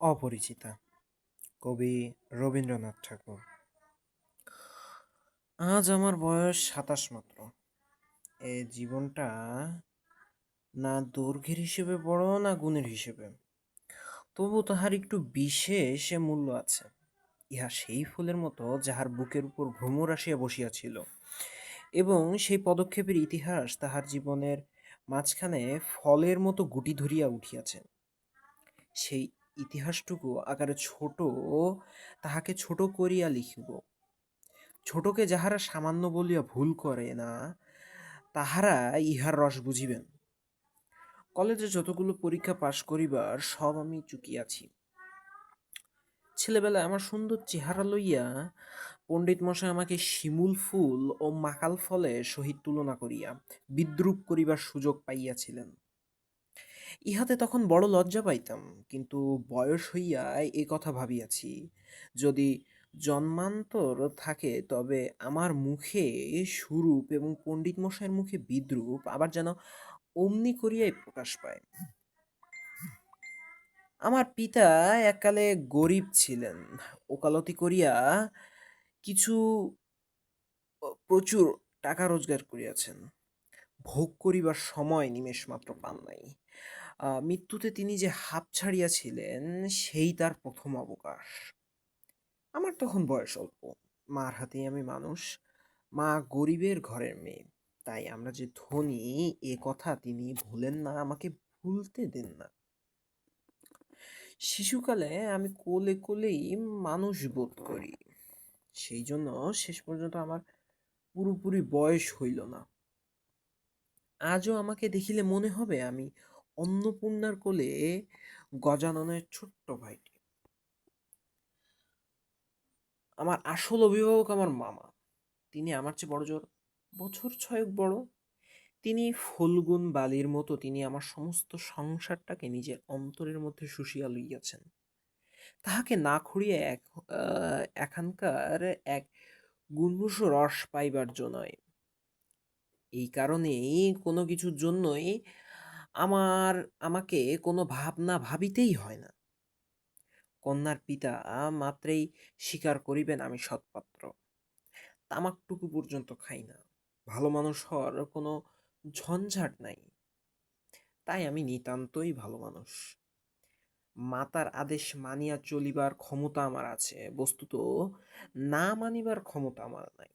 অপরিচিতা। কবি রবীন্দ্রনাথ ঠাকুর। আজ আমার বয়স সাতাশ মাত্র। এ জীবনটা না দৈর্ঘ্যের হিসেবে বড়, না গুণের হিসেবে। তবু তাহার একটু বিশেষ মূল্য আছে। ইহা সেই ফুলের মতো যাহার বুকের উপর ভ্রমর আসিয়া বসিয়াছিল। এবং সেই পদক্ষেপের ইতিহাস তাহার জীবনের মাঝখানে ফলের মতো গুটি ধরিয়া উঠিয়াছে। সেই ইতিহাসটুকু আকারে ছোট, তাহাকে ছোট করিয়া লিখিব। ছোটকে যাহারা সামান্য বলিয়া ভুল করে না, তাহারা ইহার রস বুঝিবেন। কলেজে যতগুলো পরীক্ষা পাশ করিবার, সব আমি চুকিয়াছি। ছেলেবেলায় আমার সুন্দর চেহারা লইয়া পণ্ডিত মশাই আমাকে শিমুল ফুল ও মাকাল ফলের সহিত তুলনা করিয়া বিদ্রুপ করিবার সুযোগ পাইয়াছিলেন। ইহাতে তখন বড় লজ্জা পাইতাম, কিন্তু বয়স হইয়া এ কথা ভাবিয়াছি, যদি জন্মান্তর থাকে তবে আমার মুখে সুরূপ এবং পণ্ডিত মশাইয়ের মুখে বিদ্রুপ আবার যেন অমনি করিয়াই প্রকাশ পায়। আমার পিতা এককালে গরিব ছিলেন, ওকালতি করিয়া কিছু প্রচুর টাকা রোজগার করিয়াছেন। ভোগ করিবার সময় নিমেষ মাত্র পান নাই। মৃত্যুতে তিনি যে হাঁপ ছাড়িয়াছিলেন, সেই তার প্রথম অবকাশ। আমার তখন বয়স অল্প। মার হাতেই আমি মানুষ। মা গরিবের ঘরের মেয়ে। তাই আমরা যে ধনী, এ কথা তিনি ভুলেন না, আমাকে ভুলতে দেন না। শিশুকালে আমি কোলে কোলেই মানুষ বোধ করি। সেই জন্য শেষ পর্যন্ত আমার পুরোপুরি বয়স হইল না। আজও আমাকে দেখিলে মনে হবে আমি অন্নপূর্ণার কোলে গজাননের ছোট্ট ভাইটি। আমার আসল অভিভাবক আমার মামা। তিনি আমার চেয়ে বড় জোর, বছর ছয়েক বড়। তিনি ফুলগুন বালির মতো তিনি আমার সমস্ত সংসারটাকে নিজের অন্তরের মধ্যে শুষিয়া লইয়াছেন। তাহাকে না খুঁড়িয়া এক এখানকার এক গুণমুষ রস পাইবার জন্যই। এই কারণেই কোনো কিছুর জন্যই আমার, আমাকে কোনো ভাবনা ভাবিতেই হয় না। কন্যার পিতা মাত্রেই স্বীকার করিবেন আমি সৎপাত্র। তামাকটুকু পর্যন্ত খাই না। ভালো মানুষ হওয়ার কোনো ঝঞ্ঝাট নাই। তাই আমি নিতান্তই ভালো মানুষ। মাতার আদেশ মানিয়া চলিবার ক্ষমতা আমার আছে। বস্তুত না মানিবার ক্ষমতা আমার নাই।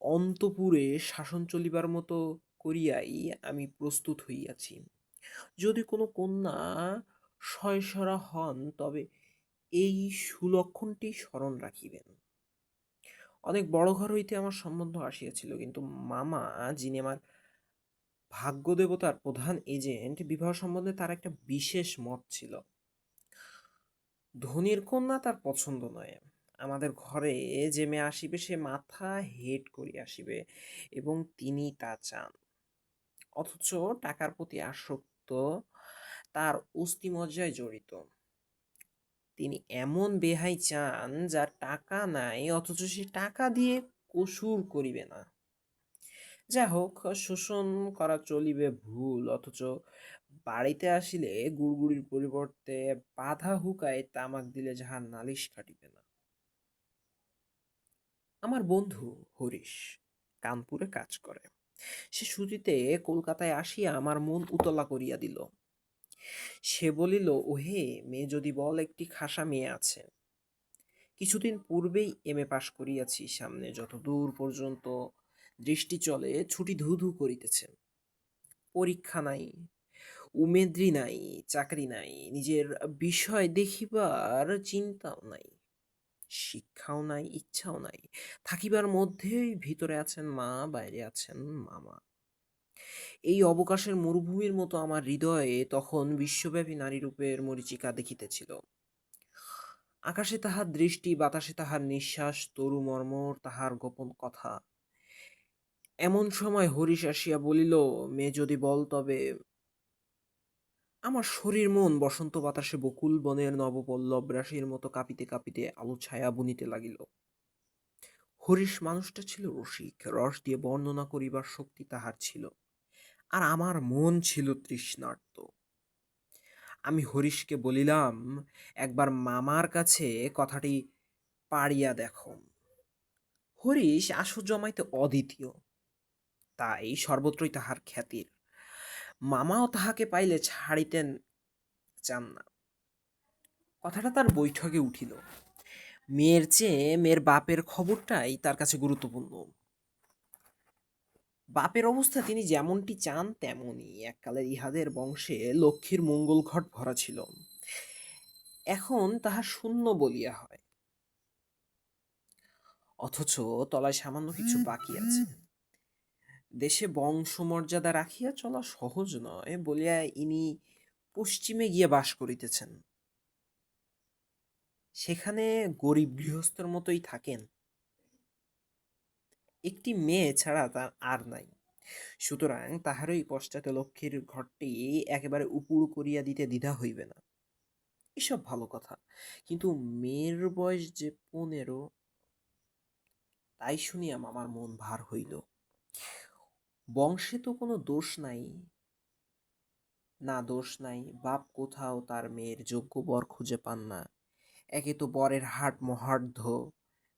অন্তপুরে শাসন চলিবার মতো করিয়াই আমি প্রস্তুত হইয়াছি। যদি কোনো কন্যা সয়সরা হন, তবে এই সুলক্ষণটি স্মরণ রাখিবেন। অনেক বড় ঘর হইতে আমার সম্বন্ধ আসিয়াছিল, কিন্তু মামা, যিনি আমার ভাগ্য দেবতার প্রধান এজেন্ট, বিবাহ সম্বন্ধে তার একটা বিশেষ মত ছিল। ধনির কন্যা তার পছন্দ নয়। আমাদের ঘরে যে মেয়ে আসিবে, সে মাথা হেট করিয়া আসিবে এবং তিনি তা চান। অথচ টাকার প্রতি আসক্ত, তার অস্থিমজ্জায় জড়িত। তিনি এমন বেহাই চান যার টাকা নাই, অথচ সে টাকা দিয়ে কসুর করিবে না। যা হোক, শোষণ করা চলিবে ভুল, অথচ বাড়িতে আসিলে গুড়গুড়ির পরিবর্তে বাধা হুকায় তামাক দিলে যাহার নালিশ কাটিবে না। আমার বন্ধু হরিশ, কানপুরে কাজ করে। সে ছুটিতে কলকাতায় আসিয়া আমার মন উতলা করিয়া দিল। সে বলিল, ওহে, মেয়ে যদি বল, একটি খাসা মেয়ে আছে। কিছুদিন পূর্বেই এম এ পাশ করিয়াছি। সামনে যত দূর পর্যন্ত দৃষ্টি চলে, ছুটি ধু ধু করিতেছে। পরীক্ষা নাই, উমেদ্রি নাই, চাকরি নাই, নিজের বিষয় দেখিবার চিন্তাও নাই। শিক্ষাও নাই, ইচ্ছাও নাই। থাকিবার মধ্যেই ভিতরে আছেন মা, বাইরে আছেন মামা। এই অবকাশের মরুভূমির মতো আমার হৃদয়ে তখন বিশ্বব্যাপী নারীরূপের মরীচিকা দেখিতেছিল। আকাশে তাহার দৃষ্টি, বাতাসে তাহার নিঃশ্বাস, তরু মর্মর তাহার গোপন কথা। এমন সময় হরিশ আসিয়া বলিল, মেয়ে যদি বল তবে আমার শরীর মন বসন্ত বাতাসে বকুল বনের নবপল্লব রাশির মতো কাঁপিতে কাঁপিতে আলো ছায়া বুনিতে লাগিল। হরিশ মানুষটা ছিল রসিক, রস দিয়ে বর্ণনা করিবার শক্তি তাহার ছিল। আর আমার মন ছিল তৃষ্ণার্ত। আমি হরিশকে বলিলাম, একবার মামার কাছে কথাটি পাড়িয়া দেখো। হরিশ আসর জমাইতে অদ্বিতীয়। তাই সর্বত্রই তাহার খ্যাতির। মামাও তাহাকে পাইলে ছাড়িতেন চান না। কথাটা তার বৈঠকে উঠিল। মেয়ের চেয়ে মেয়ের বাপের খবরটাই তার কাছে গুরুত্বপূর্ণ। বাপের অবস্থা তিনি যেমনটি চান তেমনই। এককালের ইহাদের বংশে লক্ষ্মীর মঙ্গল ঘট ভরা ছিল। এখন তাহা শূন্য বলিয়া হয়। অথচ তলায় সামান্য কিছু বাকি আছে। দেশে বংশমর্যাদা রাখিয়া চলা সহজ নয় বলিয়া ইনি পশ্চিমে গিয়ে বাস করিতেছেন। সেখানে গরিব গৃহস্থের মতোই থাকেন। একটি মেয়ে ছাড়া তার আর নাই। সুতরাং তাহারই পশ্চাতে লক্ষ্মীর ঘরটি একেবারে উপুড় করিয়া দিতে দ্বিধা হইবে না। এসব ভালো কথা, কিন্তু মেয়ের বয়স যে পনেরো, তাই শুনিয়া মামার মন ভার হইল। বংশে তো কোনো দোষ নাই। না দোষ নাই, বাপ কোথাও তার মেয়ের যোগ্য বর খুঁজে পান না। একে তো বরের হাট মহার্ধ,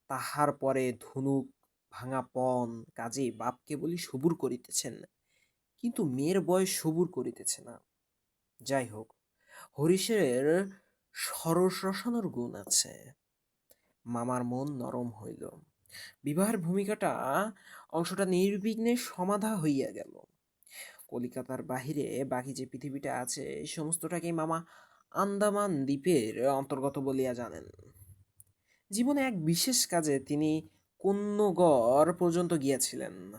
তাহার পরে ধনুক ভাঙা পণ কাজে বাপকে বলি সবুর করিতেছেন। কিন্তু মেয়ের বয়স সবুর করিতেছে না। যাই হোক, হরিশের সরস রসানোর গুণ আছে। মামার মন নরম হইল। বিবাহের ভূমিকাটা অংশটা নির্বিঘ্নে সমাধা হইয়া গেল। কলিকাতার বাহিরে বাকি যে পৃথিবীটা আছে সমস্তটাকেই মামা আন্দামান দ্বীপের অন্তর্গত বলিয়া জানেন। জীবনে এক বিশেষ কাজে তিনি কন্যগড় পর্যন্ত গিয়াছিলেন।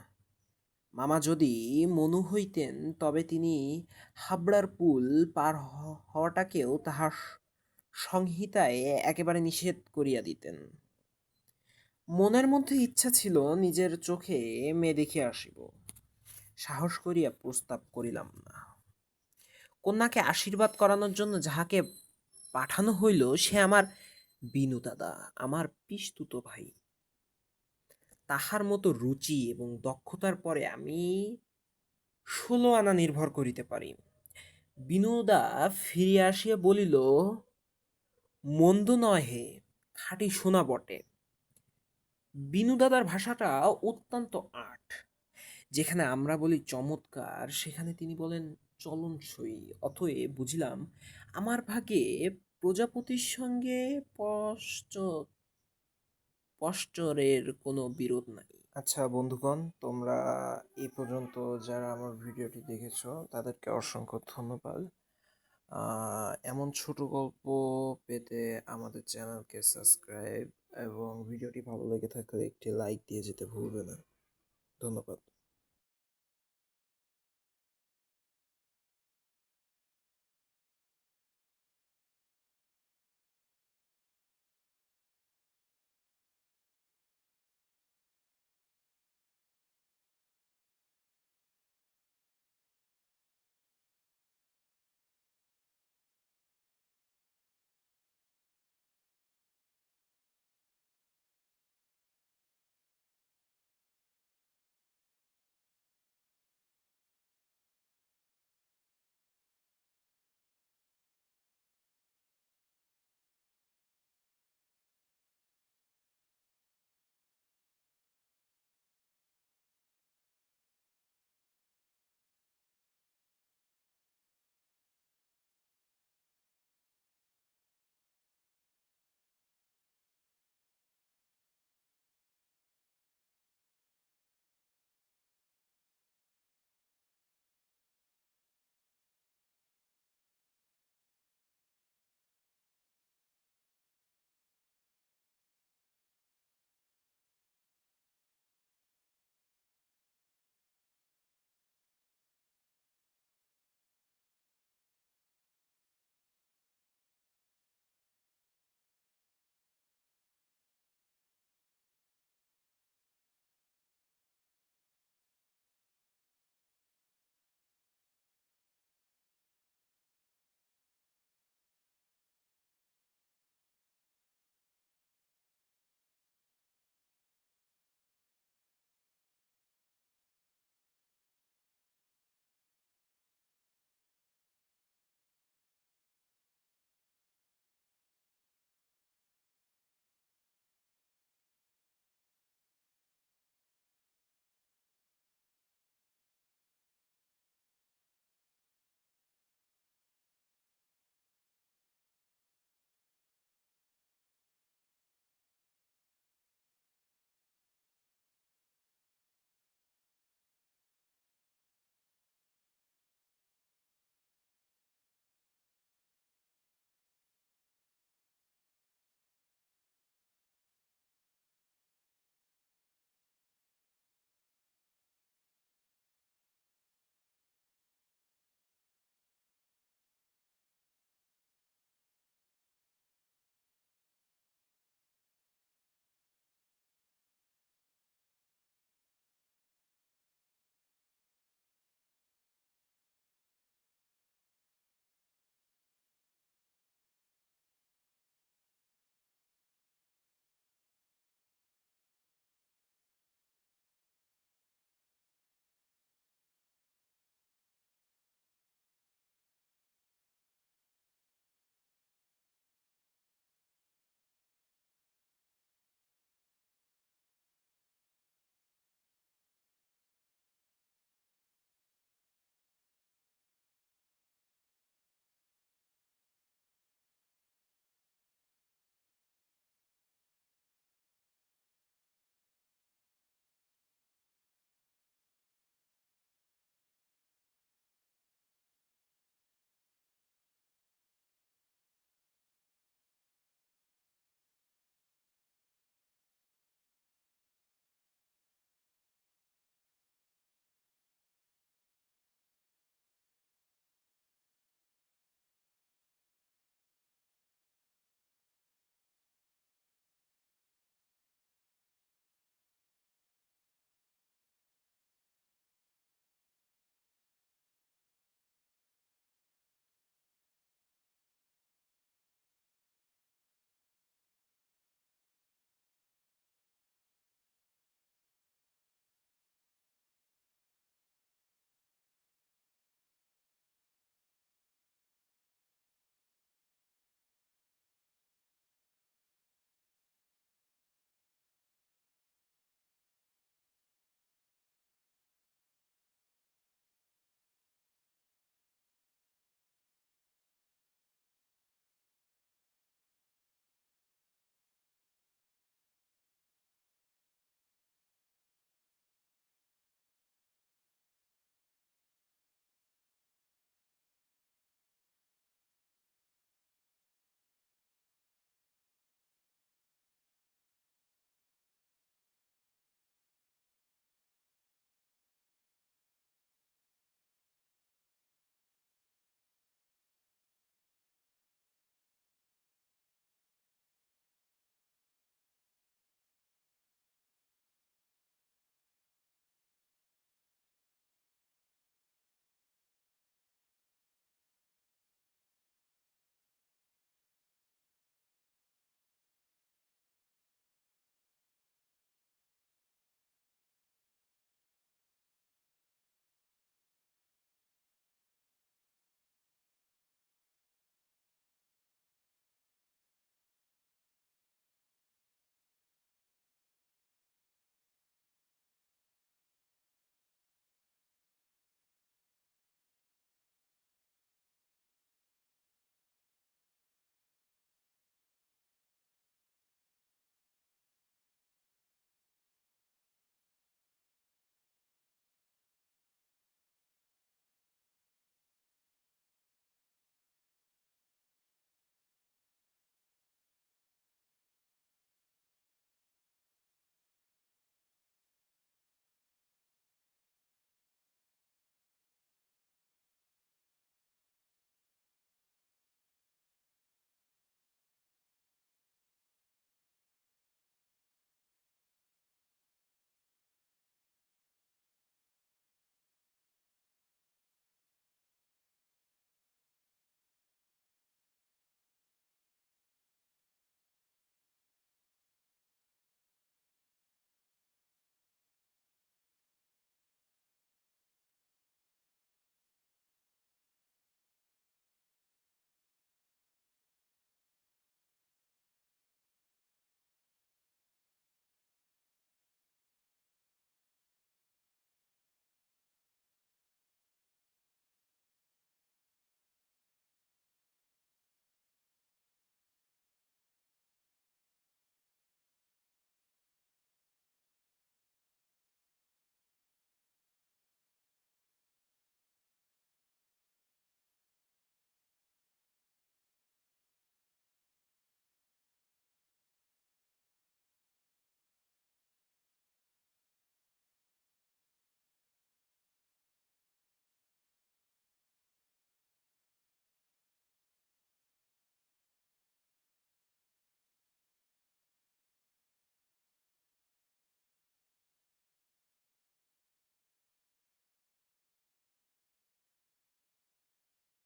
মামা যদি মনু হইতেন, তবে তিনি হাবড়ার পুল পার হওয়াটাকেও তাহার সংহিতায় একেবারে নিষেধ করিয়া দিতেন। মনের মধ্যে ইচ্ছা ছিল নিজের চোখে মেয়ে দেখিয়া আসিব। সাহস করিয়া প্রস্তাব করিলাম না। কন্যাকে আশীর্বাদ করানোর জন্য যাহাকে পাঠানো হইল, সে আমার বিনু দাদা, আমার পিস্তুত ভাই। তাহার মতো রুচি এবং দক্ষতার পরে আমি ষোলো আনা নির্ভর করিতে পারি। বিনুদা ফিরিয়া আসিয়া বলিল, মন্দ নয় হে, খাঁটি শোনা বটে। বিনু দাদার ভাষাটা অত্যন্ত আট যেখানে আমরা বলি চমৎকার, সেখানে তিনি বলেন চলনসই। অতএব বুঝিলাম, আমার ভাগে প্রজাপতির সঙ্গে পশ্চ, পশ্চরের কোনো বিরোধ নাই। আচ্ছা বন্ধুগণ, তোমরা এ পর্যন্ত যারা আমার ভিডিওটি দেখেছ, তাদেরকে অসংখ্য ধন্যবাদ। এমন ছোট গল্প পেতে আমাদের চ্যানেলকে সাবস্ক্রাইব এবং ভিডিওটি ভালো লেগে থাকলে একটি লাইক দিয়ে যেতে ভুলবে না। ধন্যবাদ।